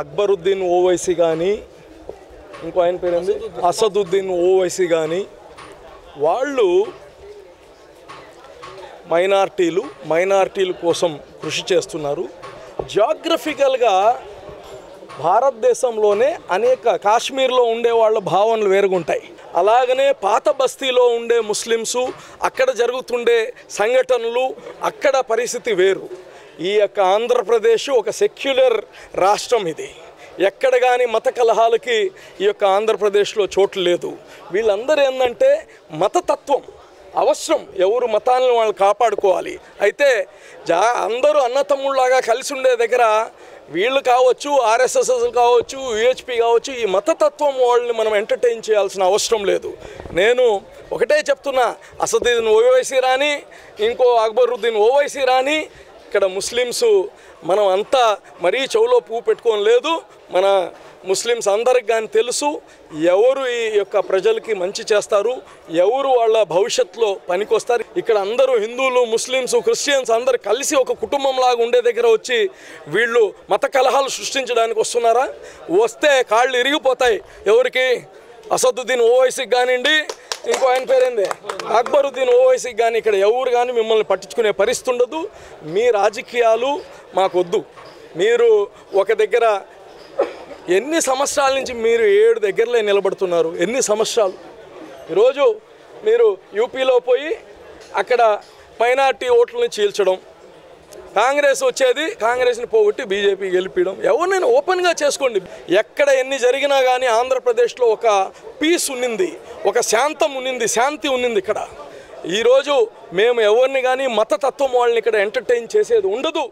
అక్బరుద్దీన్ ఓవైసీ కానీ ఇంకో ఆయన పేరేంది? అసదుద్దీన్ ఓవైసీ కానీ వాళ్ళు మైనార్టీలు మైనార్టీల కోసం కృషి చేస్తున్నారు. జాగ్రఫికల్గా భారతదేశంలోనే అనేక కాశ్మీర్లో ఉండే వాళ్ళ భావనలు వేరుగుంటాయి. అలాగనే పాత బస్తీలో ఉండే ముస్లిమ్సు అక్కడ జరుగుతుండే సంఘటనలు అక్కడ పరిస్థితి వేరు. ఈ యొక్క ఆంధ్రప్రదేశ్ ఒక సెక్యులర్ రాష్ట్రం ఇది. ఎక్కడ కానీ మత కలహాలకి ఈ యొక్క ఆంధ్రప్రదేశ్లో చోటు లేదు. వీళ్ళందరూ ఏంటంటే మతతత్వం అవసరం. ఎవరు మతాలను వాళ్ళు కాపాడుకోవాలి. అయితే జా అందరూ అన్నతమ్ముళ్ళలాగా కలిసి ఉండే దగ్గర వీళ్ళు కావచ్చు ఆర్ఎస్ఎస్ కావచ్చు యుహెచ్పి కావచ్చు ఈ మతతత్వం వాళ్ళని మనం ఎంటర్టైన్ చేయాల్సిన అవసరం లేదు. నేను ఒకటే చెప్తున్నా. అసదుద్దీన్ ఓవైసీ రాని ఇంకో అక్బరుద్దీన్ ఓవైసీ రాని ఇక్కడ ముస్లిమ్స్ మనం అంతా మరీ చెవులో పువ్వు పెట్టుకోని లేదు. మన ముస్లిమ్స్ అందరికి కానీ తెలుసు ఎవరు ఈ యొక్క ప్రజలకి మంచి చేస్తారు ఎవరు వాళ్ళ భవిష్యత్తులో పనికొస్తారు. ఇక్కడ అందరూ హిందువులు ముస్లిమ్స్ క్రిస్టియన్స్ అందరు కలిసి ఒక కుటుంబం లాగా ఉండే దగ్గర వచ్చి వీళ్ళు మత కలహాలు సృష్టించడానికి వస్తున్నారా? వస్తే కాళ్ళు ఇరిగిపోతాయి. ఎవరికి? అసదుద్దీన్ ఓవైసీకి కానివ్వండి ఇంకో ఆయన పేరేంది? అక్బరుద్దీన్ ఓవైసీకి కానీ ఇక్కడ ఎవరు కానీ మిమ్మల్ని పట్టించుకునే పరిస్థితి ఉండదు. మీ రాజకీయాలు మాకొద్దు. మీరు ఒక దగ్గర ఎన్ని సంవత్సరాల నుంచి మీరు ఏడు దగ్గరలో నిలబడుతున్నారు? ఎన్ని సంవత్సరాలు? ఈరోజు మీరు యూపీలో పోయి అక్కడ మైనార్టీ ఓట్లని చీల్చడం కాంగ్రెస్ వచ్చేది కాంగ్రెస్ని పోగొట్టి బీజేపీ గెలిపించడం ఎవరినైనా ఓపెన్గా చేసుకోండి. ఎక్కడ ఎన్ని జరిగినా కానీ ఆంధ్రప్రదేశ్లో ఒక పీస్ ఉన్నింది. ఒక శాంతం ఉన్నింది శాంతి ఉన్నింది ఇక్కడ. ఈరోజు మేము ఎవరిని కానీ మతతత్వం వాళ్ళని ఇక్కడ ఎంటర్టైన్ చేసేది ఉండదు.